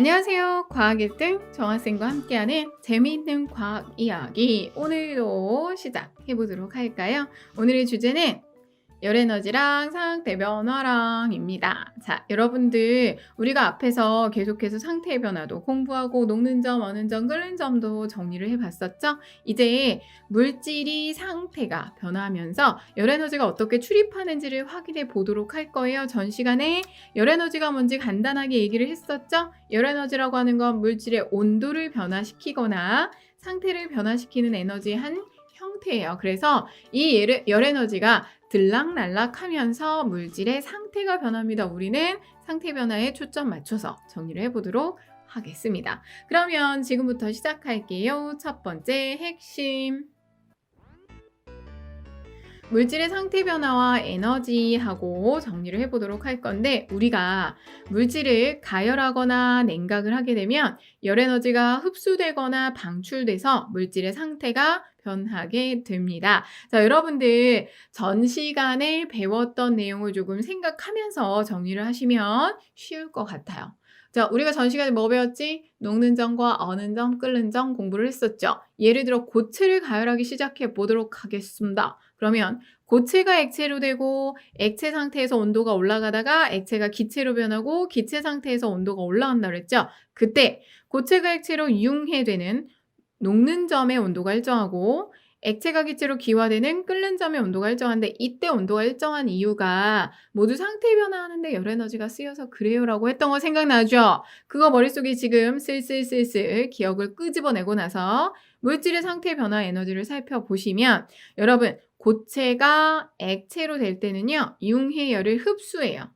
안녕하세요. 과학 1등 정학생과 함께하는 재미있는 과학 이야기 오늘도 시작해 보도록 할까요? 오늘의 주제는 열에너지랑 상태 변화랑입니다. 자, 여러분들 우리가 앞에서 계속해서 상태 변화도 공부하고 녹는 점, 어는 점, 끓는 점도 정리를 해봤었죠. 이제 물질이 상태가 변화하면서 열에너지가 어떻게 출입하는지를 확인해 보도록 할 거예요. 전 시간에 열에너지가 뭔지 간단하게 얘기를 했었죠. 열에너지라고 하는 건 물질의 온도를 변화시키거나 상태를 변화시키는 에너지의 한 형태예요. 그래서 이 열에너지가 들락날락 하면서 물질의 상태가 변합니다. 우리는 상태 변화에 초점 맞춰서 정리를 해보도록 하겠습니다. 그러면 지금부터 시작할게요. 첫 번째 핵심. 물질의 상태 변화와 에너지하고 정리를 해보도록 할 건데 우리가 물질을 가열하거나 냉각을 하게 되면 열 에너지가 흡수되거나 방출돼서 물질의 상태가 변하게 됩니다. 자, 여러분들 전 시간에 배웠던 내용을 조금 생각하면서 정리를 하시면 쉬울 것 같아요. 자, 우리가 전 시간에 뭐 배웠지? 녹는 점과 어는 점, 끓는 점 공부를 했었죠. 예를 들어 고체를 가열하기 시작해 보도록 하겠습니다. 그러면 고체가 액체로 되고 액체 상태에서 온도가 올라가다가 액체가 기체로 변하고 기체 상태에서 온도가 올라간다 그랬죠. 그때 고체가 액체로 융해되는 녹는 점의 온도가 일정하고 액체가 기체로 기화되는 끓는 점의 온도가 일정한데 이때 온도가 일정한 이유가 모두 상태 변화하는데 열 에너지가 쓰여서 그래요라고 했던 거 생각나죠? 그거 머릿속에 지금 슬슬슬슬 기억을 끄집어내고 나서 물질의 상태 변화 에너지를 살펴보시면 여러분 고체가 액체로 될 때는요 융해열을 흡수해요.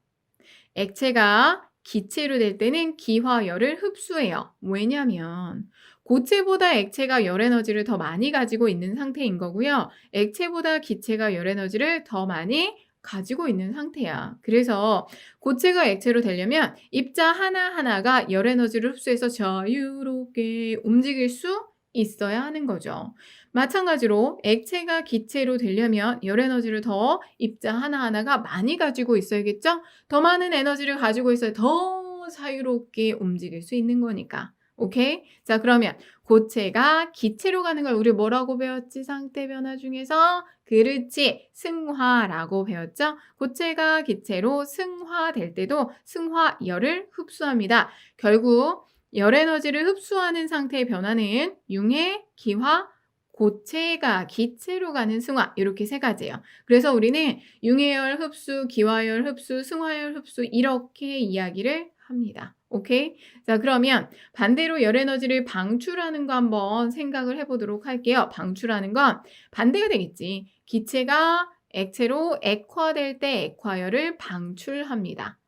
액체가 기체로 될 때는 기화열을 흡수해요. 왜냐면 고체보다 액체가 열 에너지를 더 많이 가지고 있는 상태인 거고요. 액체보다 기체가 열 에너지를 더 많이 가지고 있는 상태야. 그래서 고체가 액체로 되려면 입자 하나하나가 열 에너지를 흡수해서 자유롭게 움직일 수 있어야 하는 거죠. 마찬가지로 액체가 기체로 되려면 열 에너지를 더 입자 하나하나가 많이 가지고 있어야겠죠? 더 많은 에너지를 가지고 있어야 더 자유롭게 움직일 수 있는 거니까. 오케이? 자, 그러면 고체가 기체로 가는 걸 우리 뭐라고 배웠지? 상태 변화 중에서 그렇지. 승화라고 배웠죠? 고체가 기체로 승화될 때도 승화열을 흡수합니다. 결국 열 에너지를 흡수하는 상태의 변화는 융해, 기화, 고체가 기체로 가는 승화 이렇게 세 가지예요. 그래서 우리는 융해열 흡수, 기화열 흡수, 승화열 흡수 이렇게 이야기를 합니다. 오케이? 자, 그러면 반대로 열 에너지를 방출하는 거 한번 생각을 해보도록 할게요. 방출하는 건 반대가 되겠지. 기체가 액체로 액화될 때 액화열을 방출합니다.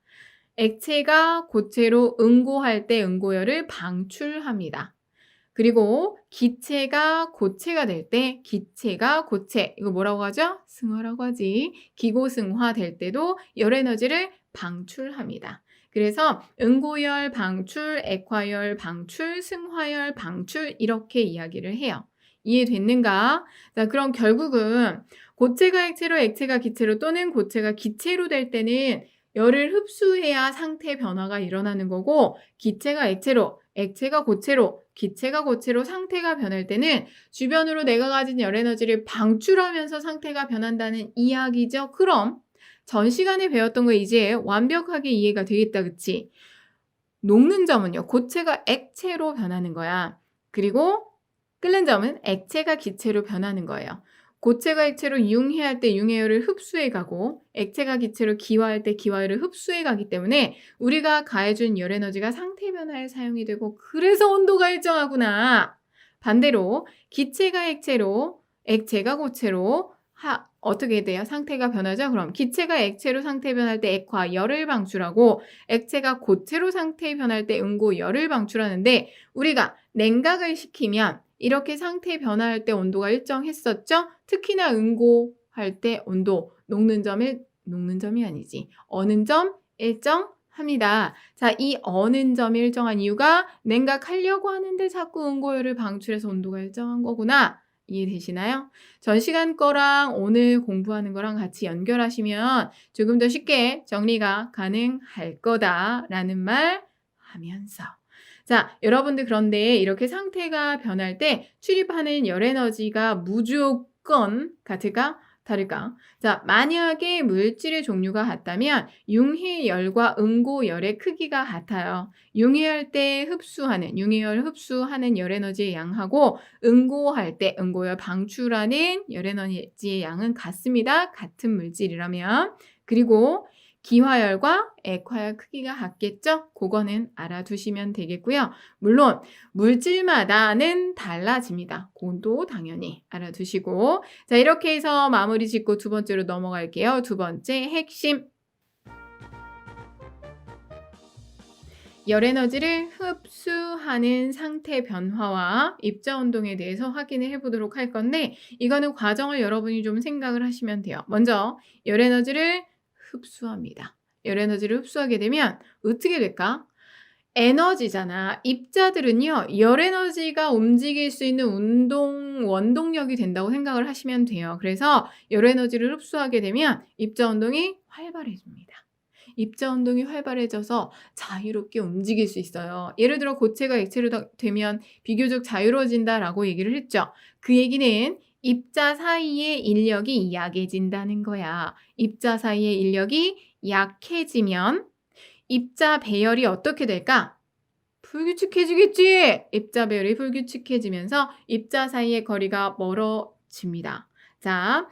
액체가 고체로 응고할 때 응고열을 방출합니다. 그리고 기체가 고체가 될 때 기체가 고체 이거 뭐라고 하죠? 승화라고 하지. 기고승화 될 때도 열 에너지를 방출합니다. 그래서 응고열 방출, 액화열 방출, 승화열 방출 이렇게 이야기를 해요. 이해됐는가? 자, 그럼 결국은 고체가 액체로 액체가 기체로 또는 고체가 기체로 될 때는 열을 흡수해야 상태 변화가 일어나는 거고 기체가 액체로 액체가 고체로 기체가 고체로 상태가 변할 때는 주변으로 내가 가진 열 에너지를 방출하면서 상태가 변한다는 이야기죠. 그럼 전 시간에 배웠던 거 이제 완벽하게 이해가 되겠다, 그치? 녹는 점은요, 고체가 액체로 변하는 거야. 그리고 끓는 점은 액체가 기체로 변하는 거예요. 고체가 액체로 융해할 때 융해열을 흡수해 가고 액체가 기체로 기화할 때 기화열을 흡수해 가기 때문에 우리가 가해준 열 에너지가 상태 변화에 사용이 되고 그래서 온도가 일정하구나. 반대로 기체가 액체로 액체가 고체로 하, 어떻게 돼요? 상태가 변하죠? 그럼 기체가 액체로 상태 변할 때 액화 열을 방출하고 액체가 고체로 상태 변할 때 응고 열을 방출하는데 우리가 냉각을 시키면 이렇게 상태 변화할 때 온도가 일정했었죠? 특히나 응고할 때 온도 녹는 점을 녹는 점이 아니지. 어는 점 일정 합니다. 자, 이 어는 점이 일정한 이유가 냉각하려고 하는데 자꾸 응고열을 방출해서 온도가 일정한 거구나. 이해되시나요? 전 시간 거랑 오늘 공부하는 거랑 같이 연결하시면 조금 더 쉽게 정리가 가능할 거다라는 말 하면서 자, 여러분들 그런데 이렇게 상태가 변할 때 출입하는 열 에너지가 무조건 같을까? 다를까? 자, 만약에 물질의 종류가 같다면 융해열과 응고열의 크기가 같아요. 융해할 때 흡수하는, 융해열 흡수하는 열 에너지의 양하고 응고할 때 응고열 방출하는 열 에너지의 양은 같습니다. 같은 물질이라면. 그리고 기화열과 액화열 크기가 같겠죠? 그거는 알아두시면 되겠고요. 물론 물질마다는 달라집니다. 그것도 당연히 알아두시고 자 이렇게 해서 마무리 짓고 두 번째로 넘어갈게요. 두 번째 핵심 열 에너지를 흡수하는 상태 변화와 입자 운동에 대해서 확인을 해보도록 할 건데 이거는 과정을 여러분이 좀 생각을 하시면 돼요. 먼저 열 에너지를 흡수합니다. 열 에너지를 흡수하게 되면 어떻게 될까? 에너지잖아. 입자들은요, 열 에너지가 움직일 수 있는 운동, 원동력이 된다고 생각을 하시면 돼요. 그래서 열 에너지를 흡수하게 되면 입자 운동이 활발해집니다. 입자 운동이 활발해져서 자유롭게 움직일 수 있어요. 예를 들어 고체가 액체로 되면 비교적 자유로워진다라고 얘기를 했죠. 그 얘기는 입자 사이의 인력이 약해진다는 거야. 입자 사이의 인력이 약해지면 입자 배열이 어떻게 될까? 불규칙해지겠지? 입자 배열이 불규칙해지면서 입자 사이의 거리가 멀어집니다. 자,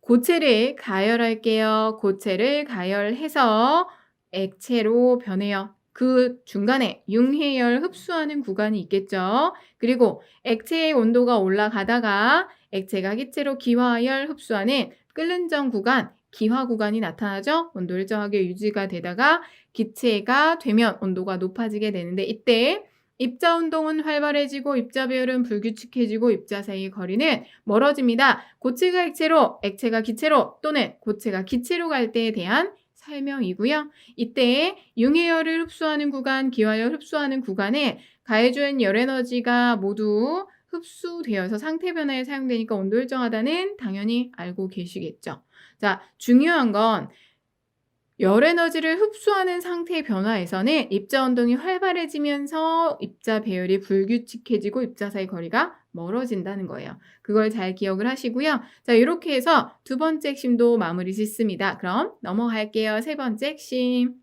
고체를 가열할게요. 고체를 가열해서 액체로 변해요. 그 중간에 융해열 흡수하는 구간이 있겠죠. 그리고 액체의 온도가 올라가다가 액체가 기체로 기화열 흡수하는 끓는 전 구간, 기화 구간이 나타나죠. 온도 일정하게 유지가 되다가 기체가 되면 온도가 높아지게 되는데 이때 입자 운동은 활발해지고 입자 배열은 불규칙해지고 입자 사이의 거리는 멀어집니다. 고체가 액체로, 액체가 기체로 또는 고체가 기체로 갈 때에 대한 설명이고요. 이때 융해열을 흡수하는 구간, 기화열 흡수하는 구간에 가해준 열 에너지가 모두 흡수되어서 상태 변화에 사용되니까 온도 일정하다는 당연히 알고 계시겠죠. 자, 중요한 건 열 에너지를 흡수하는 상태의 변화에서는 입자 운동이 활발해지면서 입자 배열이 불규칙해지고 입자 사이 거리가 멀어진다는 거예요. 그걸 잘 기억을 하시고요. 자, 이렇게 해서 두 번째 핵심도 마무리 짓습니다. 그럼 넘어갈게요. 세 번째 핵심.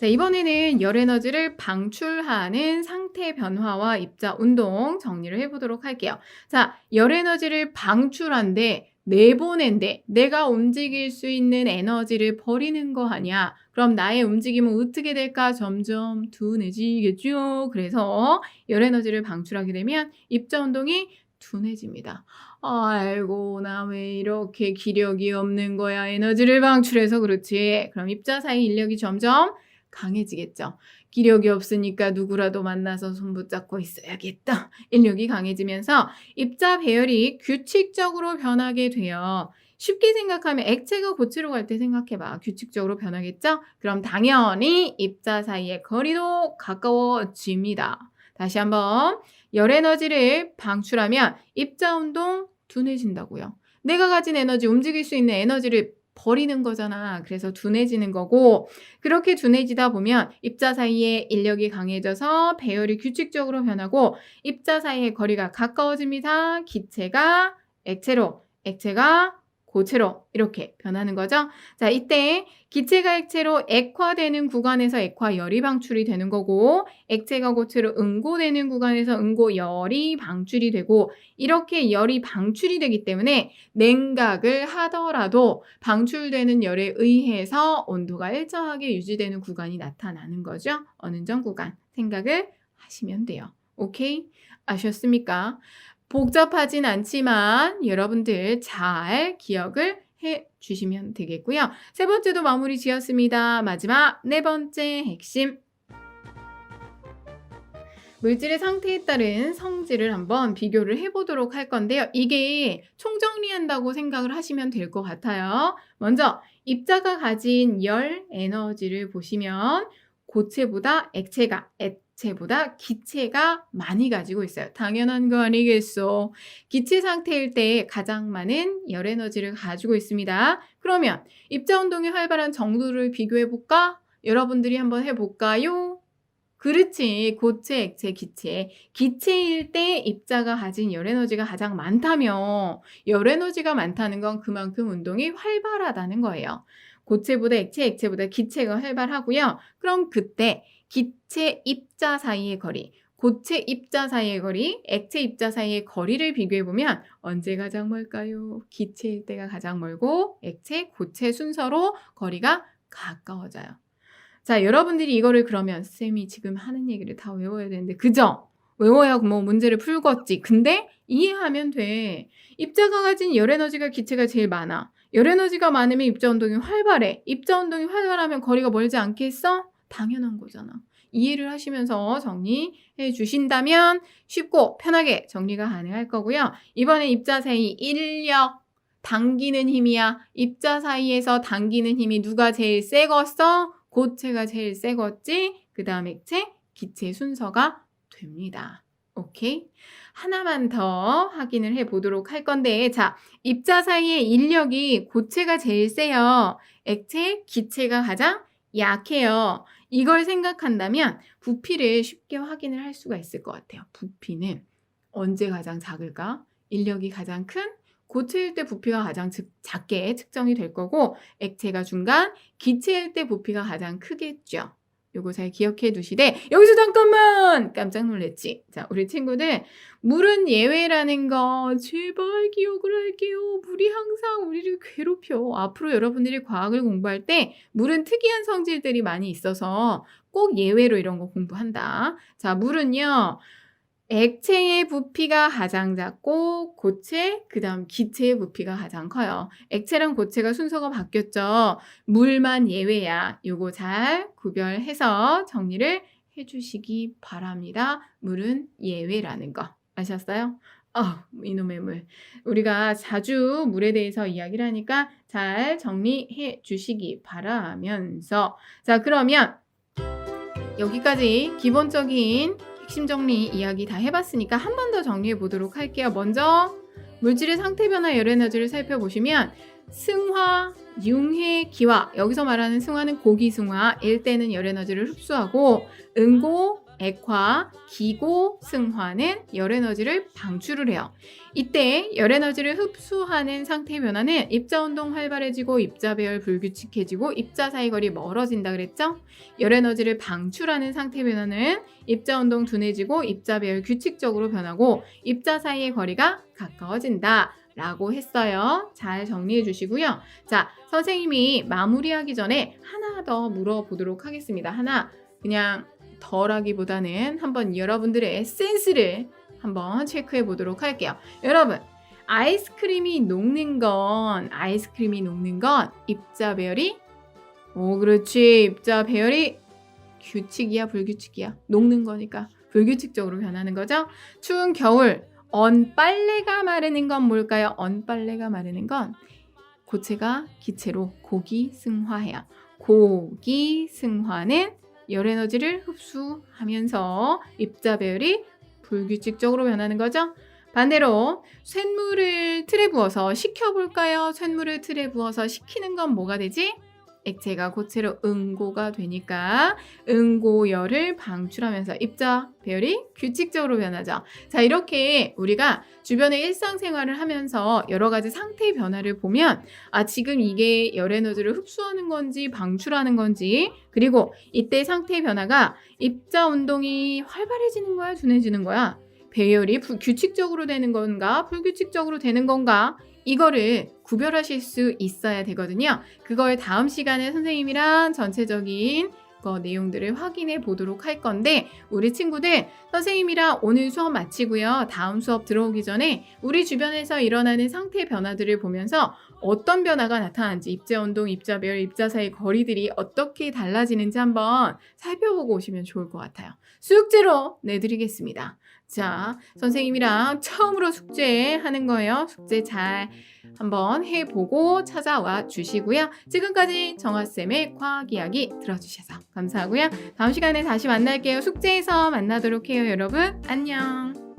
자, 이번에는 열 에너지를 방출하는 상태 변화와 입자 운동 정리를 해보도록 할게요. 자, 열 에너지를 방출한데 내보낸데 내가 움직일 수 있는 에너지를 버리는 거 아니야. 그럼 나의 움직임은 어떻게 될까? 점점 둔해지겠죠. 그래서 열 에너지를 방출하게 되면 입자 운동이 둔해집니다. 아이고, 나 왜 이렇게 기력이 없는 거야? 에너지를 방출해서 그렇지. 그럼 입자 사이 인력이 점점 강해지겠죠. 기력이 없으니까 누구라도 만나서 손 붙잡고 있어야겠다. 인력이 강해지면서 입자 배열이 규칙적으로 변하게 돼요. 쉽게 생각하면 액체가 고체로 갈 때 생각해봐. 규칙적으로 변하겠죠? 그럼 당연히 입자 사이의 거리도 가까워집니다. 다시 한번 열 에너지를 방출하면 입자 운동 둔해진다고요. 내가 가진 에너지, 움직일 수 있는 에너지를 버리는 거잖아. 그래서 둔해지는 거고 그렇게 둔해지다 보면 입자 사이에 인력이 강해져서 배열이 규칙적으로 변하고 입자 사이의 거리가 가까워집니다. 기체가 액체로, 액체가 고체로 이렇게 변하는 거죠. 자, 이때 기체가 액체로 액화되는 구간에서 액화열이 방출이 되는 거고 액체가 고체로 응고되는 구간에서 응고열이 방출이 되고 이렇게 열이 방출이 되기 때문에 냉각을 하더라도 방출되는 열에 의해서 온도가 일정하게 유지되는 구간이 나타나는 거죠. 어느 정 구간 생각을 하시면 돼요. 오케이? 아셨습니까? 복잡하진 않지만 여러분들 잘 기억을 해 주시면 되겠고요. 세 번째도 마무리 지었습니다. 마지막 네 번째 핵심. 물질의 상태에 따른 성질을 한번 비교를 해보도록 할 건데요. 이게 총정리한다고 생각을 하시면 될 것 같아요. 먼저 입자가 가진 열 에너지를 보시면 고체보다 액체가 액체보다 기체가 많이 가지고 있어요. 당연한 거 아니겠어. 기체 상태일 때 가장 많은 열 에너지를 가지고 있습니다. 그러면 입자 운동이 활발한 정도를 비교해 볼까? 여러분들이 한번 해 볼까요? 그렇지. 고체, 액체, 기체. 기체일 때 입자가 가진 열 에너지가 가장 많다며 열 에너지가 많다는 건 그만큼 운동이 활발하다는 거예요. 고체보다 액체, 액체보다 기체가 활발하고요. 그럼 그때 기체 입자 사이의 거리, 고체 입자 사이의 거리, 액체 입자 사이의 거리를 비교해 보면 언제 가장 멀까요? 기체일 때가 가장 멀고 액체, 고체 순서로 거리가 가까워져요. 자, 여러분들이 이거를 그러면 쌤이 지금 하는 얘기를 다 외워야 되는데 그죠? 외워야 뭐 문제를 풀겠지. 근데 이해하면 돼. 입자가 가진 열 에너지가 기체가 제일 많아. 열 에너지가 많으면 입자 운동이 활발해. 입자 운동이 활발하면 거리가 멀지 않겠어? 당연한 거잖아. 이해를 하시면서 정리해 주신다면 쉽고 편하게 정리가 가능할 거고요. 이번에 입자 사이 인력 당기는 힘이야. 입자 사이에서 당기는 힘이 누가 제일 세겠어? 고체가 제일 세겠지? 그 다음 액체, 기체 순서가 됩니다. 오케이? 하나만 더 확인을 해 보도록 할 건데, 자, 입자 사이의 인력이 고체가 제일 세요. 액체, 기체가 가장 약해요. 이걸 생각한다면 부피를 쉽게 확인을 할 수가 있을 것 같아요. 부피는 언제 가장 작을까? 인력이 가장 큰? 고체일 때 부피가 가장 즉- 작게 측정이 될 거고 액체가 중간, 기체일 때 부피가 가장 크겠죠. 요거 잘 기억해 두시되 여기서 잠깐만 깜짝 놀랬지. 자, 우리 친구들 물은 예외라는 거 제발 기억을 할게요. 물이 항상 우리를 괴롭혀. 앞으로 여러분들이 과학을 공부할 때 물은 특이한 성질들이 많이 있어서 꼭 예외로 이런 거 공부한다. 자, 물은요. 액체의 부피가 가장 작고 고체, 그 다음 기체의 부피가 가장 커요. 액체랑 고체가 순서가 바뀌었죠. 물만 예외야. 요거 잘 구별해서 정리를 해주시기 바랍니다. 물은 예외라는 거 아셨어요? 아, 이놈의 물. 우리가 자주 물에 대해서 이야기를 하니까 잘 정리해 주시기 바라면서 자, 그러면 여기까지 기본적인 핵심 정리 이야기 다 해봤으니까 한 번 더 정리해 보도록 할게요. 먼저 물질의 상태 변화 열 에너지를 살펴보시면 승화, 융해, 기화 여기서 말하는 승화는 고기 승화 일 때는 열 에너지를 흡수하고 응고, 액화, 기고, 승화는 열 에너지를 방출을 해요. 이때 열 에너지를 흡수하는 상태 변화는 입자 운동 활발해지고 입자 배열 불규칙해지고 입자 사이 거리 멀어진다 그랬죠? 열 에너지를 방출하는 상태 변화는 입자 운동 둔해지고 입자 배열 규칙적으로 변하고 입자 사이의 거리가 가까워진다. 라고 했어요. 잘 정리해 주시고요. 자, 선생님이 마무리하기 전에 하나 더 물어보도록 하겠습니다. 하나 그냥 덜하기보다는 한번 여러분들의 센스를 한번 체크해 보도록 할게요. 여러분, 아이스크림이 녹는 건 아이스크림이 녹는 건 입자 배열이 오 그렇지 입자 배열이 규칙이야 불규칙이야 녹는 거니까 불규칙적으로 변하는 거죠. 추운 겨울 언 빨래가 마르는 건 뭘까요? 언 빨래가 마르는 건 고체가 기체로 고기 승화해요. 고기 승화는 열 에너지를 흡수하면서 입자 배열이 불규칙적으로 변하는 거죠. 반대로 쇳물을 틀에 부어서 식혀볼까요? 쇳물을 틀에 부어서 식히는 건 뭐가 되지? 액체가 고체로 응고가 되니까 응고열을 방출하면서 입자 배열이 규칙적으로 변하죠. 자, 이렇게 우리가 주변의 일상생활을 하면서 여러 가지 상태 변화를 보면 아, 지금 이게 열 에너지를 흡수하는 건지 방출하는 건지 그리고 이때 상태 변화가 입자 운동이 활발해지는 거야, 둔해지는 거야? 배열이 부- 규칙적으로 되는 건가, 불규칙적으로 되는 건가? 이거를 구별하실 수 있어야 되거든요. 그걸 다음 시간에 선생님이랑 전체적인 거 내용들을 확인해 보도록 할 건데 우리 친구들 선생님이랑 오늘 수업 마치고요. 다음 수업 들어오기 전에 우리 주변에서 일어나는 상태 변화들을 보면서 어떤 변화가 나타나는지 입자 운동, 입자 배열, 입자 사이 거리들이 어떻게 달라지는지 한번 살펴보고 오시면 좋을 것 같아요. 숙제로 내드리겠습니다. 자, 선생님이랑 처음으로 숙제 하는 거예요. 숙제 잘 한번 해보고 찾아와 주시고요. 지금까지 정화쌤의 과학 이야기 들어주셔서 감사하고요. 다음 시간에 다시 만날게요. 숙제에서 만나도록 해요, 여러분. 안녕.